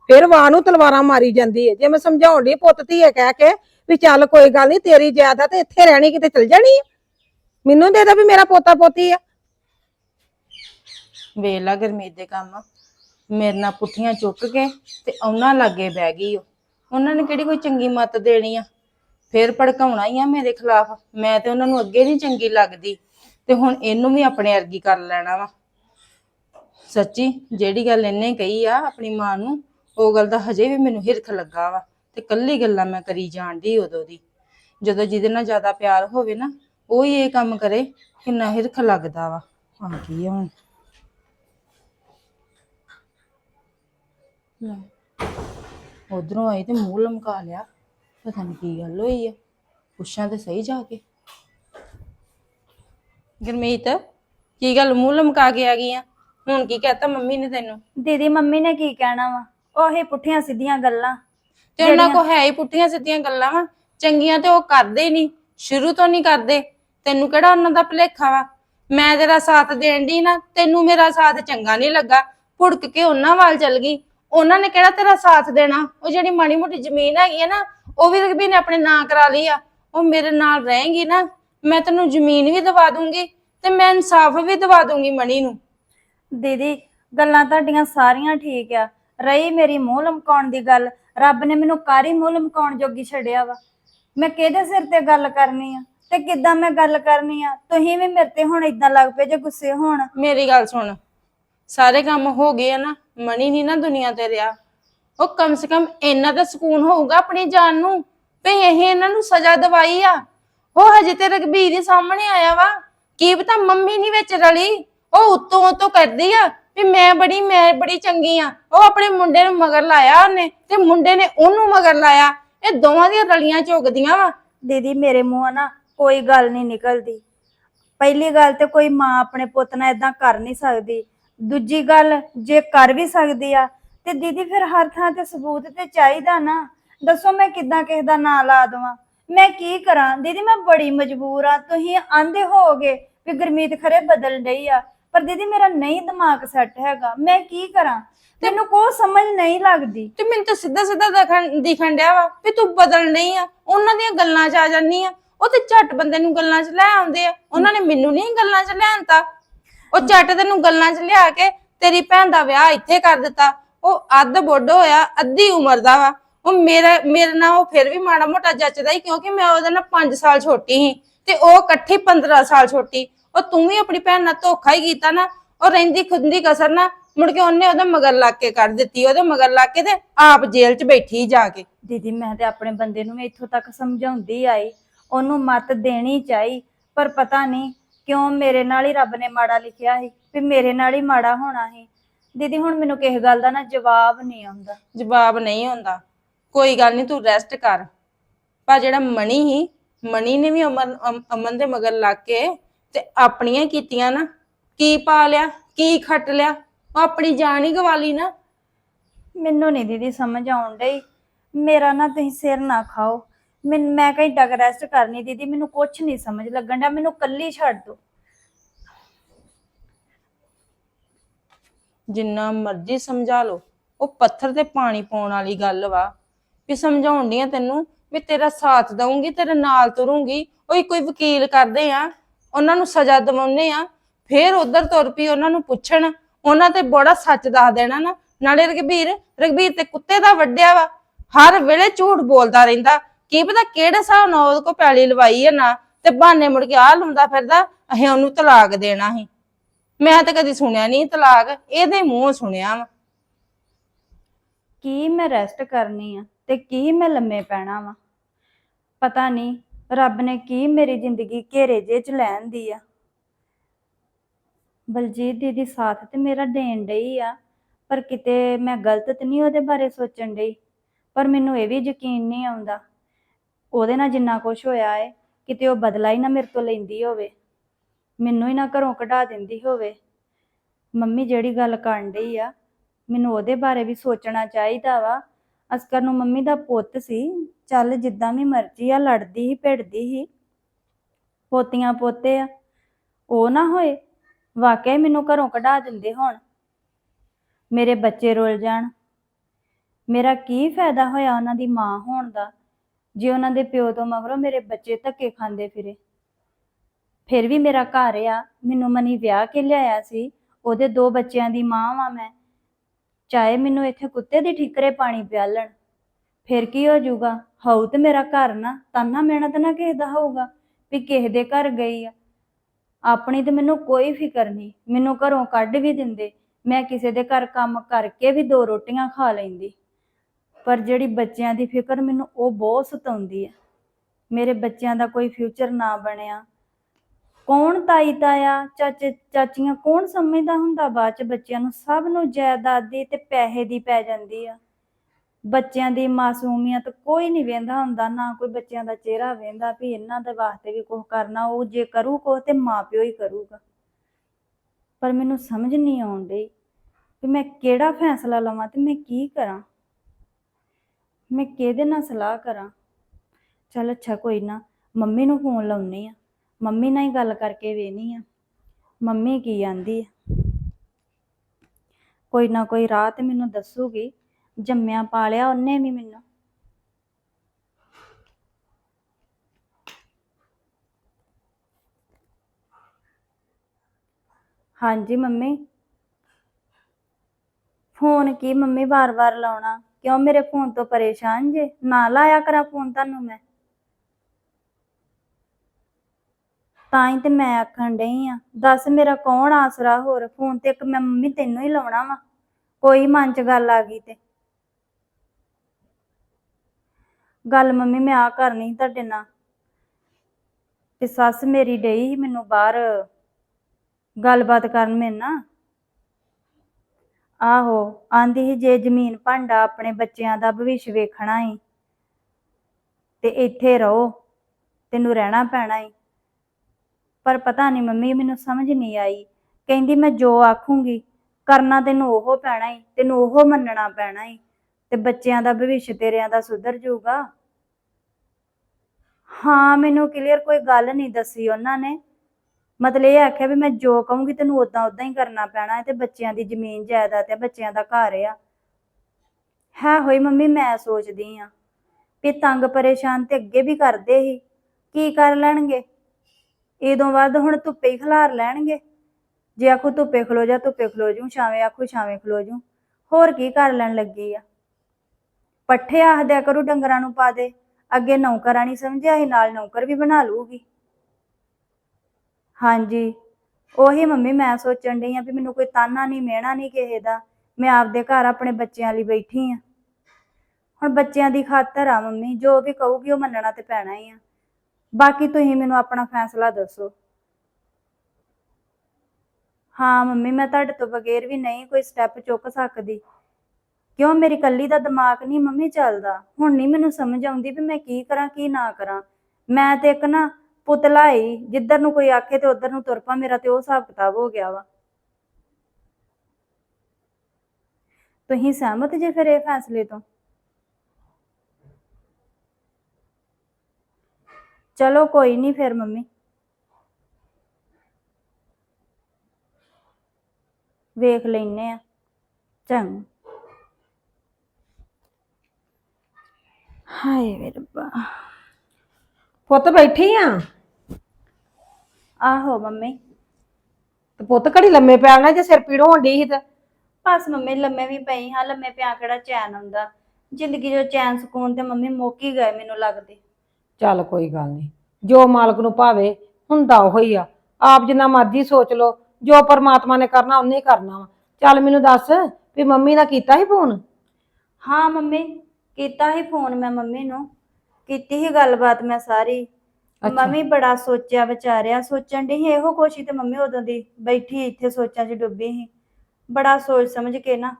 ਫਿਰ ਵਾਹ ਨੂੰ ਤਲਵਾਰਾਂ ਮਾਰੀ ਜਾਂਦੀ ਹੈ ਜੇ ਮੈਂ ਸਮਝਾਉਣ ਦੀ ਪੁੱਤ ਧੀਏ ਕਹਿ ਕੇ ਵੀ ਚੱਲ ਕੋਈ ਗੱਲ ਨਹੀਂ ਤੇਰੀ ਜਾਇਦਾਦ ਤੇ ਇੱਥੇ ਰਹਿਣੀ ਕਿਤੇ ਚਲ ਜਾਣੀ ਆ ਮੈਨੂੰ ਦੇ ਦੇ ਵੀ ਮੇਰਾ ਪੋਤਾ ਪੋਤੀ ਆ। ਵੇਲਾ ਗਰਮੀਤ ਦੇ ਕੰਮ। ਮੇਰੇ ਨਾਲ ਪੁੱਠੀਆਂ ਚੁੱਕ ਕੇ ਤੇ ਉਹਨਾਂ ਲਾਗੇ ਬਹਿ ਗਈ ਉਹ ਉਹਨਾਂ ਨੇ ਕਿਹੜੀ ਕੋਈ ਚੰਗੀ ਮੱਤ ਦੇਣੀ ਆ? ਫੇਰ ਭੜਕਾਉਣਾ ਹੀ ਆ ਮੇਰੇ ਖਿਲਾਫ। ਮੈਂ ਤੇ ਉਹਨਾਂ ਨੂੰ ਅੱਗੇ ਨਹੀਂ ਚੰਗੀ ਲੱਗਦੀ। ਤੇ ਹੁਣ ਇਹਨੂੰ ਵੀ ਆਪਣੇ ਅਰਗੀ ਕਰ ਲੈਣਾ ਵਾ। ਸੱਚੀ, ਜਿਹੜੀ ਗੱਲ ਇਹਨੇ ਕਹੀ ਆ ਆਪਣੀ ਮਾਂ ਨੂੰ, ਉਹ ਗੱਲ ਦਾ ਹਜੇ ਵੀ ਮੈਨੂੰ ਹਿਰਖ ਲੱਗਾ ਵਾ। ਤੇ ਕੱਲੀ ਗੱਲਾਂ ਮੈਂ ਕਰੀ ਜਾਣਦੀ ਉਦੋਂ ਦੀ। ਜਦੋਂ ਜਿਹਦੇ ਨਾਲ ਜ਼ਿਆਦਾ ਪਿਆਰ ਹੋਵੇ ਨਾ, ਉਹ ਹੀ ਇਹ ਕੰਮ ਕਰੇ, ਕਿੰਨਾ ਹਿਰਖ ਲੱਗਦਾ ਵਾ। ਆ ਕੀ ਆ ਹੁਣ। ਉਧਰੋਂ ਆਈ ਤੇ ਮੂੰਹ ਲਮਕਾ ਲਿਆ। ਪਤਾ ਨਹੀਂ ਕੀ ਗੱਲ ਹੋਈ ਆ। ਪੁੱਛਾਂ ਤੇ ਸਹੀ ਜਾ ਕੇ। ਗਰਮੀਤ ਕੀ ਗੱਲ ਮੂੰਹ ਲਮਕਾ ਕੇ ਆ ਗਈ ਆ? ਹੁਣ ਕੀ ਕਹਤਾ ਮੰਮੀ ਨੇ ਤੈਨੂੰ? ਦੀਦੀ ਮੰਮੀ ਨੇ ਕੀ ਕਹਿਣਾ ਵਾ? ਉਹੀ ਪੁੱਠੀਆਂ ਸਿੱਧੀਆਂ ਗੱਲਾਂ। ਤੇ ਉਹਨਾਂ ਕੋ ਹੈ ਹੀ ਪੁੱਠੀਆਂ ਸਿੱਧੀਆਂ ਗੱਲਾਂ ਵਾ। ਚੰਗੀਆਂ ਤੇ ਉਹ ਕਰਦੇ ਨਹੀਂ। ਸ਼ੁਰੂ ਤੋਂ ਨਹੀਂ ਕਰਦੇ। ਤੈਨੂੰ ਕਿਹੜਾ ਉਹਨਾਂ ਦਾ ਭੁਲੇਖਾ ਵਾ? ਮੈਂ ਤੇਰਾ ਸਾਥ ਦੇਣ ਦੀ ਨਾ ਤੈਨੂੰ ਮੇਰਾ ਸਾਥ ਚੰਗਾ ਨਹੀਂ ਲੱਗਾ। ਭੁੜਕ ਕੇ ਉਹਨਾਂ ਵੱਲ ਚਲ ਗਈ। ਉਹਨਾਂ ਨੇ ਕਿਹੜਾ ਤੇਰਾ ਸਾਥ ਦੇਣਾ? ਉਹ ਜਿਹੜੀ ਮਾੜੀ ਮੋਟੀ ਜ਼ਮੀਨ ਹੈਗੀ ਹੈ ਨਾ ਉਹ ਵੀ ਰਘਬੀ ਨੇ ਆਪਣੇ ਨਾਂ ਕਰਾ ਲਈ ਆ। ਉਹ ਮੇਰੇ ਨਾਲ ਰਹੇਗੀ ਨਾ ਮੈਂ ਤੈਨੂੰ ਜ਼ਮੀਨ ਵੀ ਦਵਾ ਦੂੰਗੀ ਤੇ ਮੈਂ ਇਨਸਾਫ ਵੀ ਦਵਾ ਦੂੰਗੀ ਮਣੀ ਨੂੰ। ਦੀਦੀ ਗੱਲਾਂ ਤੁਹਾਡੀਆਂ ਸਾਰੀਆਂ ਠੀਕ ਆ। ਰਹੀ ਮੇਰੀ ਮੂੰਹ ਲਮਕਾਉਣ ਦੀ ਗੱਲ ਰੱਬ ਨੇ ਮੈਨੂੰ ਕਾਰੀ ਮੂੰਹ ਲਮਕਾਉਣ ਜੋਗੀ ਛੱਡਿਆ ਵਾ? ਮੈਂ ਕਿਹਦੇ ਸਿਰ ਤੇ ਗੱਲ ਕਰਨੀ ਆ? ਤੇ ਕਿੱਦਾਂ ਮੈਂ ਗੱਲ ਕਰਨੀ ਆ? ਤੁਸੀਂ ਵੀ ਮੇਰੇ ਤੇ ਹੁਣ ਇਦਾਂ ਲੱਗ ਪਏ ਜੇ ਗੁੱਸੇ ਹੋਣ। ਮੇਰੀ ਗੱਲ ਸੁਣ ਸਾਰੇ ਕੰਮ ਹੋ ਗਏ ਆ ਨਾ ਮਣੀ ਨਹੀਂ ਨਾ ਦੁਨੀਆ ਤੇ ਰਿਹਾ। ਉਹ ਕਮ ਸੇ ਕਮ ਇੰਨਾ ਤਾਂ ਸਕੂਨ ਹੋਊਗਾ ਆਪਣੀ ਜਾਨ ਨੂੰ। ਵੀ ਇਹ ਇਹਨਾਂ ਨੂੰ ਸਜ਼ਾ ਦਵਾਈ ਆ। ਉਹ ਹਜੇ ਤੇ ਰਘਬੀਰ ਦੇ ਸਾਹਮਣੇ ਆਇਆ ਵਾ। ਕੀ ਪਤਾ ਮੰਮੀ ਨਹੀਂ ਵਿੱਚ ਰਲੀ। ਉਹ ਉੱਤੋਂ ਉੱਤੋਂ ਕਰਦੀ ਆ ਵੀ ਮੈਂ ਬੜੀ ਮੈਂ ਬੜੀ ਚੰਗੀ ਆ। ਉਹ ਆਪਣੇ ਮੁੰਡੇ ਨੂੰ ਮਗਰ ਲਾਇਆ ਉਹਨੇ ਤੇ ਮੁੰਡੇ ਨੇ ਉਹਨੂੰ ਮਗਰ ਲਾਇਆ। ਇਹ ਦੋਵਾਂ ਦੀਆਂ ਰਲੀਆਂ ਝੁਕਦੀਆਂ ਵਾ। ਦੀਦੀ, ਮੇਰੇ ਮੂੰਹੋਂ ਨਾ ਕੋਈ ਗੱਲ ਨਹੀਂ ਨਿਕਲਦੀ। ਪਹਿਲੀ ਗੱਲ ਤੇ ਕੋਈ ਮਾਂ ਆਪਣੇ ਪੁੱਤ ਨਾਲ ਇਦਾਂ ਕਰ ਨਹੀਂ ਸਕਦੀ। ਦੂਜੀ ਗੱਲ, ਜੇ ਕਰ ਵੀ ਸਕਦੀ ਆ ਤੇ ਦੀਦੀ ਫਿਰ ਹਰ ਥਾਂ ਤੇ ਸਬੂਤ ਤੇ ਚਾਹੀਦਾ ਨਾ। ਦੱਸੋ ਮੈਂ ਕਿੱਦਾਂ ਕਿਸੇ ਦਾ ਨਾਂ ਲਾ ਦੇਵਾਂ? ਮੈਂ ਕੀ ਕਰਾਂ? ਦੀਦੀ ਮੈਂ ਬੜੀ ਮਜਬੂਰ ਆ। ਤੁਸੀਂ ਆਂਦੇ ਹੋਗੇ ਵੀ ਗੁਰਮੀਤ ਖਰੇ ਬਦਲ ਰਹੀ ਆ। ਪਰ ਦੀਦੀ ਮੇਰਾ ਨਹੀਂ ਦਿਮਾਗ ਸੈੱਟ ਹੈਗਾ। ਮੈਂ ਕੀ ਕਰਾਂ? ਮੈਨੂੰ ਕੋਈ ਸਮਝ ਨਹੀਂ ਲੱਗਦੀ। ਤੇ ਮੈਨੂੰ ਤਾਂ ਸਿੱਧਾ ਸਿੱਧਾ ਦਿਖਣ ਦਿਖਣ ਡਿਆ ਵਾ ਵੀ ਤੂੰ ਬਦਲ ਨਹੀਂ ਆ। ਉਹਨਾਂ ਦੀਆਂ ਗੱਲਾਂ 'ਚ ਆ ਜਾਨੀ ਆ। ਉਹ ਤੇ ਝੱਟ ਬੰਦੇ ਨੂੰ ਗੱਲਾਂ 'ਚ ਲੈ ਆਉਂਦੇ ਆ। ਉਹਨਾਂ ਨੇ ਮੈਨੂੰ ਨਹੀਂ ਗੱਲਾਂ 'ਚ ਲੈਣਤਾ ਉਹ ਝੱਟ ਤੈਨੂੰ ਗੱਲਾਂ 'ਚ ਲਿਆ ਕੇ ਤੇਰੀ ਭੈਣ ਦਾ ਵਿਆਹ ਇੱਥੇ ਕਰ ਦਿੱਤਾ। ਉਹ ਅੱਧ ਬੁੱਢ ਹੋਇਆ, ਅੱਧੀ ਉਮਰ ਦਾ ਵਾ। ਉਹ ਮੇਰਾ, ਮੇਰੇ ਨਾਲ ਉਹ ਫਿਰ ਵੀ ਮਾੜਾ ਮੋਟਾ ਜੱਚਦਾ ਹੀ ਕਿਉਂਕਿ ਮੈਂ ਉਹਦੇ ਨਾਲ 5 ਸਾਲ ਛੋਟੀ ਸੀ ਤੇ ਉਹ ਇਕੱਠੀ 15 ਸਾਲ ਛੋਟੀ। ਉਹ ਤੂੰ ਵੀ ਆਪਣੀ ਭੈਣ ਨਾਲ ਧੋਖਾ ਹੀ ਕੀਤਾ ਨਾ, ਉਹ ਰਹਿੰਦੀ ਖੁੰਦੀ ਕਸਰ ਨਾ, ਮੁੜ ਕੇ ਉਹਨੇ ਉਹਦੇ ਮਗਰ ਲਾ ਕੇ ਕਰ ਦਿੱਤੀ, ਉਹਦੇ ਮਗਰ ਲਾ ਕੇ ਤੇ ਆਪ ਜੇਲ੍ਹ 'ਚ ਬੈਠੀ ਜਾ ਕੇ। ਦੀਦੀ, ਮੈਂ ਤੇ ਆਪਣੇ ਬੰਦੇ ਨੂੰ ਵੀ ਇੱਥੋਂ ਤੱਕ ਸਮਝਾਉਂਦੀ ਆਈ, ਉਹਨੂੰ ਮਤ ਦੇਣੀ ਚਾਹੀ, ਪਰ ਪਤਾ ਨਹੀਂ ਕਿਉਂ ਮੇਰੇ ਨਾਲ ਹੀ ਰੱਬ ਨੇ ਮਾੜਾ ਲਿਖਿਆ ਸੀ, ਵੀ ਮੇਰੇ ਨਾਲ ਹੀ ਮਾੜਾ ਹੋਣਾ ਸੀ। ਦੀਦੀ ਹੁਣ ਮੈਨੂੰ ਕਿਸੇ ਗੱਲ ਦਾ ਨਾ ਜਵਾਬ ਨਹੀਂ ਆਉਂਦਾ। ਜਵਾਬ ਨਹੀਂ ਹੁੰਦਾ ਕੋਈ ਗੱਲ ਨਹੀਂ ਤੂੰ ਰੈਸਟ ਕਰ। ਪਰ ਜਿਹੜਾ ਮਣੀ ਹੀ ਮਣੀ ਨੇ ਵੀ ਅਮਨ ਅਮ- ਅਮਨ ਦੇ ਮਗਰ ਲੱਗ ਕੇ ਤੇ ਆਪਣੀਆਂ ਕੀਤੀਆਂ ਨਾ ਕੀ ਪਾ ਲਿਆ ਕੀ ਖੱਟ ਲਿਆ ਉਹ ਆਪਣੀ ਜਾਨ ਹੀ ਗਵਾ ਲਈ ਨਾ। ਮੈਨੂੰ ਨਹੀਂ ਦੀਦੀ ਸਮਝ ਆਉਣ ਡਈ। ਮੇਰਾ ਨਾ ਤੁਸੀਂ ਸਿਰ ਨਾ ਖਾਓ। ਮੈਂ ਮੈਂ ਘੰਟਾ ਕੁ ਰੈਸਟ ਕਰਨੀ ਦੀਦੀ ਮੈਨੂੰ ਕੁਝ ਨਹੀਂ ਸਮਝ ਲੱਗਣ ਡਿਆ। ਮੈਨੂੰ ਕੱਲੀ ਛੱਡ ਦਿਓ। ਜਿੰਨਾ ਮਰਜ਼ੀ ਸਮਝਾ ਲਓ, ਉਹ ਪੱਥਰ ਤੇ ਪਾਣੀ ਪਾਉਣ ਵਾਲੀ ਗੱਲ ਵਾ। ਵੀ ਸਮਝਾਉਣੀ ਆ ਤੈਨੂੰ ਵੀ ਤੇਰਾ ਸਾਥ ਦਊਂਗੀ, ਤੇਰੇ ਨਾਲ ਤੁਰੂੰਗੀ, ਉਹ ਕੋਈ ਵਕੀਲ ਕਰਦੇ ਆ, ਉਹਨਾਂ ਨੂੰ ਸਜ਼ਾ ਦਿਵਾਉਂਦੇ ਆ, ਫੇਰ ਉਧਰ ਤੁਰ ਪਈ ਉਹਨਾਂ ਨੂੰ ਪੁੱਛਣ, ਉਹਨਾਂ ਤੇ ਬੜਾ ਸੱਚ ਦੱਸ ਦੇਣਾ ਨਾ। ਨਾਲੇ ਰਘਬੀਰ ਰਘਬੀਰ ਤੇ ਕੁੱਤੇ ਦਾ ਵੱਡਿਆ ਵਾ, ਹਰ ਵੇਲੇ ਝੂਠ ਬੋਲਦਾ ਰਹਿੰਦਾ। ਕੀ ਪਤਾ ਕਿਹੜੇ ਹਿਸਾਬ ਨਾਲ ਉਹਦੇ ਕੋ ਪੈਲੀ ਲਵਾਈ ਹੈ ਨਾ, ਤੇ ਬਹਾਨੇ ਮੁੜ ਕੇ ਆ ਲਾਉਂਦਾ ਫਿਰਦਾ, ਅਸੀਂ ਉਹਨੂੰ ਤਲਾਕ ਦੇਣਾ ਸੀ। ਮੈਂ ਤਾਂ ਕਦੀ ਸੁਣਿਆ ਨਹੀਂ ਤਲਾਕ, ਇਹਦੇ ਮੂੰਹੋਂ ਸੁਣਿਆ ਵਾ। ਕੀ ਮੈਂ ਰੈਸਟ ਕਰਨੀ ਆ ਤੇ ਕੀ ਮੈਂ ਲੰਮੇ ਪੈਣਾ ਵਾ? ਪਤਾ ਨਹੀਂ ਰੱਬ ਨੇ ਕੀ ਮੇਰੀ ਜ਼ਿੰਦਗੀ ਘੇਰੇ ਜੇ ਚ ਲੈਣ ਦੀ ਆ। ਬਲਜੀਤ ਦੀਦੀ ਸਾਥ ਤੇ ਮੇਰਾ ਦੇਣ ਡਈ ਆ, ਪਰ ਕਿਤੇ ਮੈਂ ਗਲਤ ਤੇ ਨਹੀਂ ਉਹਦੇ ਬਾਰੇ ਸੋਚਣ ਡਈ? ਪਰ ਮੈਨੂੰ ਇਹ ਵੀ ਯਕੀਨ ਨਹੀਂ ਆਉਂਦਾ। ਉਹਦੇ ਨਾਲ ਜਿੰਨਾ ਕੁਝ ਹੋਇਆ ਏ, ਕਿਤੇ ਉਹ ਬਦਲਾ ਹੀ ਨਾ ਮੇਰੇ ਤੋਂ ਲੈਂਦੀ ਹੋਵੇ। ਮੈਨੂੰ ਹੀ ਨਾ ਘਰੋਂ ਕਢਾ ਦਿੰਦੀ ਹੋਵੇ। ਮੰਮੀ ਜਿਹੜੀ ਗੱਲ ਕਰਨ ਡਈ ਆ, ਮੈਨੂੰ ਉਹਦੇ ਬਾਰੇ ਵੀ ਸੋਚਣਾ ਚਾਹੀਦਾ ਵਾ। ਅਸਕਰ ਨੂੰ ਮੰਮੀ ਦਾ ਪੁੱਤ ਸੀ, ਚੱਲ ਜਿੱਦਾਂ ਵੀ ਮਰਜ਼ੀ ਆ, ਲੜਦੀ ਹੀ ਭਿੜਦੀ ਹੀ। ਪੋਤੀਆਂ ਪੋਤੇ ਆ, ਉਹ ਨਾ ਹੋਏ, ਵਾਕਿਆ ਹੀ ਮੈਨੂੰ ਘਰੋਂ ਕਢਾ ਦਿੰਦੇ ਹੋਣ। ਮੇਰੇ ਬੱਚੇ ਰੁੱਲ ਜਾਣ। ਮੇਰਾ ਕੀ ਫਾਇਦਾ ਹੋਇਆ ਉਹਨਾਂ ਦੀ ਮਾਂ ਹੋਣ ਦਾ, ਜੇ ਉਹਨਾਂ ਦੇ ਪਿਓ ਤੋਂ ਮਗਰੋਂ ਮੇਰੇ ਬੱਚੇ ਧੱਕੇ ਖਾਂਦੇ ਫਿਰੇ। ਫਿਰ ਵੀ ਮੇਰਾ ਘਰ ਆ, ਮੈਨੂੰ ਮਨੀ ਵਿਆਹ ਕੇ ਲਿਆਇਆ ਸੀ, ਉਹਦੇ ਦੋ ਬੱਚਿਆਂ ਦੀ ਮਾਂ ਵਾਂ ਮੈਂ। ਚਾਹੇ ਮੈਨੂੰ ਇੱਥੇ ਕੁੱਤੇ ਦੀ ਠਿਕਰੇ ਪਾਣੀ ਪਿਆਲਣ, ਫਿਰ ਕੀ ਹੋ ਜਾਊਗਾ? ਹਾਊ ਤੇ ਮੇਰਾ ਘਰ ਨਾ ਤਾਨਾ ਮਿਹਨਤ ਨਾ ਕਿਸੇ ਦਾ ਹੋਊਗਾ ਵੀ ਕਿਸੇ ਦੇ ਘਰ ਗਈ ਆ। ਆਪਣੀ ਤੇ ਮੈਨੂੰ ਕੋਈ ਫਿਕਰ ਨਹੀਂ, ਮੈਨੂੰ ਘਰੋਂ ਕੱਢ ਵੀ ਦਿੰਦੇ, ਮੈਂ ਕਿਸੇ ਦੇ ਘਰ ਕੰਮ ਕਰਕੇ ਵੀ ਦੋ ਰੋਟੀਆਂ ਖਾ ਲੈਂਦੀ। ਪਰ ਜਿਹੜੀ ਬੱਚਿਆਂ ਦੀ ਫਿਕਰ ਮੈਨੂੰ ਉਹ ਬਹੁਤ ਸਤਾਉਂਦੀ ਹੈ ਮੇਰੇ ਬੱਚਿਆਂ ਦਾ ਕੋਈ ਫਿਊਚਰ ਨਾ ਬਣਿਆ ਕੌਣ ਤਾਈ ਤਾਇਆ? ਚਾਚੇ, ਚਾਚੀਆਂ ਕੌਣ ਸਮਝਦਾ ਹੁੰਦਾ? ਬਾਅਦ ਚ ਬੱਚਿਆਂ ਨੂੰ ਸਭ ਨੂੰ ਜਾਇਦਾਦ ਦੀ ਤੇ ਪੈਸੇ ਦੀ ਪੈ ਜਾਂਦੀ ਆ। ਬੱਚਿਆਂ ਦੀ ਮਾਸੂਮੀਅਤ ਕੋਈ ਨਹੀਂ ਵੇਂਦਾ ਹੁੰਦਾ, ਨਾ ਕੋਈ ਬੱਚਿਆਂ ਦਾ ਚਿਹਰਾ ਵੇਂਦਾ ਵੀ ਇਹਨਾਂ ਦੇ ਵਾਸਤੇ ਵੀ ਕੁਝ ਕਰਨਾ, ਉਹ ਜੇ ਕਰੂ ਕੁਛ ਤੇ ਮਾਪਿਓ ਹੀ ਕਰੂਗਾ। ਪਰ ਮੈਨੂੰ ਸਮਝ ਨਹੀਂ ਆਉਣ ਡਈ ਕਿ ਮੈਂ ਕਿਹੜਾ ਫੈਸਲਾ ਲਵਾਂ ਤੇ ਮੈਂ ਕੀ ਕਰਾਂ? ਮੈਂ ਕਿਹਦੇ ਨਾਲ ਸਲਾਹ ਕਰਾਂ? ਚੱਲ ਅੱਛਾ, ਕੋਈ ਨਾ, ਮੰਮੀ ਨੂੰ ਫੋਨ ਲਾਉਣੀ ਆ ਮੰਮੀ ਨਾਲ ਹੀ ਗੱਲ ਕਰਕੇ ਵੇਹਨੀ ਆ ਮੰਮੀ ਕੀ ਆਂਦੀ ਆ। ਕੋਈ ਨਾ ਕੋਈ ਰਾਹ ਤੇ ਮੈਨੂੰ ਦੱਸੂਗੀ, ਜੰਮਿਆ ਪਾਲਿਆ ਉਹਨੇ ਵੀ ਮੈਨੂੰ। ਹਾਂਜੀ ਮੰਮੀ। ਫੋਨ ਕੀ ਮੰਮੀ ਵਾਰ-ਵਾਰ ਲਾਉਣਾ? ਕਿਉਂ ਮੇਰੇ ਫੋਨ ਤੋਂ ਪਰੇਸ਼ਾਨ ਜੇ? ਨਾ ਲਾਇਆ ਕਰਾਂ ਫੋਨ ਤੁਹਾਨੂੰ ਮੈਂ। ਤਾਂ ਹੀ ਤੇ ਮੈਂ ਆਖਣ ਡਈ ਆ, ਦੱਸ ਮੇਰਾ ਕੌਣ ਆਸਰਾ ਹੋਰ ਫੋਨ ਤੇ ਇੱਕ ਮੈਂ ਮੰਮੀ ਤੈਨੂੰ ਹੀ ਲਾਉਣਾ ਵਾ, ਕੋਈ ਮਨ ਚ ਗੱਲ ਆ ਗਈ ਤੇ। ਗੱਲ ਮੰਮੀ ਮੈਂ ਆ ਕਰਨੀ ਸੀ ਤੁਹਾਡੇ ਨਾਲ ਤੇ ਸੱਸ ਮੇਰੀ ਡਈ ਸੀ ਮੈਨੂੰ ਬਾਹਰ ਗੱਲਬਾਤ ਕਰਨ ਮੇਰੇ ਨਾਲ। ਆਹੋ, ਆਂਦੀ ਸੀ ਜੇ ਜ਼ਮੀਨ ਭਾਂਡਾ ਆਪਣੇ ਬੱਚਿਆਂ ਦਾ ਭਵਿੱਖ ਵੇਖਣਾ ਈ, ਤੇ ਇੱਥੇ ਰਹੋ, ਤੈਨੂੰ ਰਹਿਣਾ ਪੈਣਾ ਈ। ਪਰ ਪਤਾ ਨਹੀਂ ਮੰਮੀ, ਮੈਨੂੰ ਸਮਝ ਨਹੀਂ ਆਈ। ਕਹਿੰਦੀ ਮੈਂ ਜੋ ਆਖੂੰਗੀ, ਕਰਨਾ ਤੈਨੂੰ ਉਹ ਪੈਣਾ ਈ, ਤੈਨੂੰ ਉਹ ਮੰਨਣਾ ਪੈਣਾ ਈ, ਤੇ ਬੱਚਿਆਂ ਦਾ ਭਵਿੱਖ ਤੇਰਿਆਂ ਦਾ ਸੁਧਰ ਜਾਊਗਾ। ਹਾਂ, ਮੈਨੂੰ ਕਲੀਅਰ ਕੋਈ ਗੱਲ ਨਹੀਂ ਦੱਸੀ ਉਹਨਾਂ ਨੇ। ਮਤਲਬ ਇਹ ਆਖਿਆ ਵੀ ਮੈਂ ਜੋ ਕਹੂੰਗੀ ਤੈਨੂੰ ਉਦਾਂ ਉਦਾਂ ਹੀ ਕਰਨਾ ਪੈਣਾ ਹੈ ਤੇ ਬੱਚਿਆਂ ਦੀ ਜ਼ਮੀਨ ਜਾਇਦਾਦ ਤੇ ਬੱਚਿਆਂ ਦਾ ਘਰ ਆ। ਹੈ ਹੋਈ ਮੰਮੀ, ਮੈਂ ਸੋਚਦੀ ਆ ਵੀ ਤੰਗ ਪਰੇਸ਼ਾਨ ਤੇ ਅੱਗੇ ਵੀ ਕਰਦੇ ਸੀ। ਕੀ ਕਰ ਲੈਣਗੇ? ਇਦੋਂ ਵੱਧ ਹੁਣ ਧੁੱਪੇ ਹੀ ਖਿਲਾਰ ਲੈਣਗੇ। ਜੇ ਆਖੋ ਧੁੱਪੇ ਖਲੋ ਜਾ, ਧੁੱਪੇ ਖਲੋ ਜੂ, ਛਾਵੇਂ ਆਖੋ ਛਾਵੇਂ ਖਲੋ ਜੂ, ਹੋਰ ਕੀ ਕਰ ਲੈਣ ਲੱਗੀ ਆ? ਪੱਠੇ ਆਖਦਿਆ ਕਰੂ ਡੰਗਰਾਂ ਨੂੰ ਪਾ ਦੇ, ਅੱਗੇ ਨੌਕਰਾਂ ਨਹੀਂ ਸਮਝਿਆ ਸੀ, ਨਾਲ ਨੌਕਰ ਵੀ ਬਣਾ ਲੂਗੀ ਹਾਂਜੀ, ਉਹੀ ਮੰਮੀ ਮੈਂ ਸੋਚਣ ਡਈ ਆ ਵੀ ਮੈਨੂੰ ਕੋਈ ਤਾਨਾ ਨਹੀਂ ਮਿਹਣਾ ਨਹੀਂ ਕਿਸੇ ਦਾ, ਮੈਂ ਆਪਦੇ ਘਰ ਆਪਣੇ ਬੱਚਿਆਂ ਲਈ ਬੈਠੀ ਆ। ਹੁਣ ਬੱਚਿਆਂ ਦੀ ਖਾਤਰ ਆ ਮੰਮੀ, ਜੋ ਵੀ ਕਹੂਗੀ ਉਹ ਮੰਨਣਾ ਤੇ ਪੈਣਾ ਹੀ ਆ। ਬਾਕੀ ਤੁਸੀਂ ਮੈਨੂੰ ਆਪਣਾ ਫੈਸਲਾ ਦੱਸੋ। ਹਾਂ ਮੰਮੀ, ਮੈਂ ਤੁਹਾਡੇ ਤੋਂ ਬਗੈਰ ਵੀ ਨਹੀਂ ਕੋਈ ਸਟੈਪ ਚੁੱਕ ਸਕਦੀ। ਕਿਉਂ? ਮੇਰੀ ਕੱਲੀ ਦਾ ਦਿਮਾਗ ਨਹੀਂ ਮੰਮੀ ਚੱਲਦਾ। ਹੁਣ ਨਹੀਂ ਮੈਨੂੰ ਸਮਝ ਆਉਂਦੀ ਵੀ ਮੈਂ ਕੀ ਕਰਾਂ, ਕੀ ਨਾ ਕਰਾਂ। ਮੈਂ ਤੇ ਇੱਕ ਨਾ ਪੁਤਲਾ ਹੀ ਜਿੱਧਰ ਨੂੰ ਕੋਈ ਆਖੇ ਤੇ ਉਧਰ ਨੂੰ ਤੁਰ ਪਾ, ਮੇਰਾ ਤੇ ਉਹ ਹਿਸਾਬ ਕਿਤਾਬ ਹੋ ਗਿਆ ਵਾ। ਤੁਸੀਂ ਸਹਿਮਤ ਜੇ ਫਿਰ ਇਹ ਫੈਸਲੇ ਤੋਂ? ਚਲੋ ਕੋਈ ਨਹੀਂ ਫਿਰ ਮੰਮੀ। ਵੇਖ ਲੈਨੇ ਆ। ਚੰਗਾ। ਹਾਏ ਵੇ ਰੱਬਾ। ਪੁੱਤ ਬੈਠੀ ਆ? ਆਹੋ ਮੰਮੀ। ਤੇ ਪੁੱਤ ਘੜੀ ਲੰਮੇ ਪੈਣਾ ਜੇ ਸਿਰ ਪੀੜ ਹੋਣ ਡਈ ਸੀ ਤੇ। ਬਸ ਮੰਮੀ ਲੰਮੇ ਵੀ ਪਈ ਹਾਂ ਲੰਮੇ ਪਿਆ ਕਿਹੜਾ ਚੈਨ ਆਉਂਦਾ। ਜ਼ਿੰਦਗੀ ਜੋ ਚੈਨ ਸਕੂਨ ਤੇ ਮੰਮੀ ਮੁੱਕ ਹੀ ਗਏ ਮੈਨੂੰ ਲੱਗਦੇ। ਚੱਲ ਕੋਈ ਗੱਲ ਨਹੀਂ। ਜੋ ਮਾਲਕ ਨੂੰ ਭਾਵੇ ਹੁੰਦਾ ਉਹ ਹੀ ਆ। ਆਪ ਜਿੰਨਾ ਮਰਜ਼ੀ ਸੋਚ ਲਓ ਜੋ ਪਰਮਾਤਮਾ ਨੇ ਕਰਨਾ ਉਹਨੇ ਹੀ ਕਰਨਾ ਵਾ। ਚੱਲ ਮੈਨੂੰ ਦੱਸ ਵੀ ਮੰਮੀ ਦਾ ਕੀਤਾ ਸੀ ਫੋਨ? ਹਾਂ ਮੰਮੀ ਕੀਤਾ ਹੀ ਫੋਨ ਮੈਂ ਮੰਮੀ ਨੂੰ। ਕੀਤੀ ਹੀ ਗੱਲਬਾਤ ਮੈਂ ਸਾਰੀ। ਮੰਮੀ ਬੜਾ ਸੋਚਿਆ ਵਿਚਾਰਿਆ। ਸੋਚਣ ਦੀ ਇਹੋ ਕੋਸ਼ੀ ਤੇ ਮੰਮੀ ਉਦੋਂ ਦੀ ਬੈਠੀ ਇੱਥੇ ਸੋਚਾਂ 'ਚ ਡੁੱਬੀ ਸੀ। ਬੜਾ ਸੋਚ ਸਮਝ ਕੇ ਨਾ।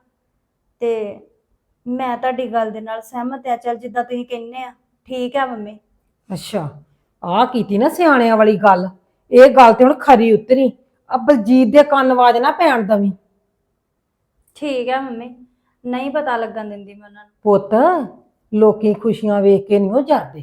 ਤੇ ਮੈਂ ਤੁਹਾਡੀ ਗੱਲ ਦੇ ਨਾਲ ਸਹਿਮਤ ਆ। ਚੱਲ ਜਿੱਦਾਂ ਤੁਸੀਂ ਕਹਿੰਦੇ ਆ। ਠੀਕ ਆ ਮੰਮੀ। ਅੱਛਾ ਆਹ ਕੀਤੀ ਨਾ ਸਿਆਣਿਆਂ ਵਾਲੀ ਗੱਲ। ਇਹ ਗੱਲ ਤੇ ਹੁਣ ਖਰੀ ਉਤਰੀ। ਆ ਬਲਜੀਤ ਦੇ ਕੰਨ ਆਵਾਜ਼ ਨਾ ਪੈਣ ਦਵੀਂ। ਠੀਕ ਆ ਮੰਮੀ ਨਹੀਂ ਪਤਾ ਲੱਗਣ ਦਿੰਦੀ ਮੈਂ ਉਹਨਾਂ ਨੂੰ। ਪੁੱਤ ਲੋਕੀ ਖੁਸ਼ੀਆਂ ਵੇਖ ਕੇ ਨਹੀਂ ਉਹ ਜਾਂਦੇ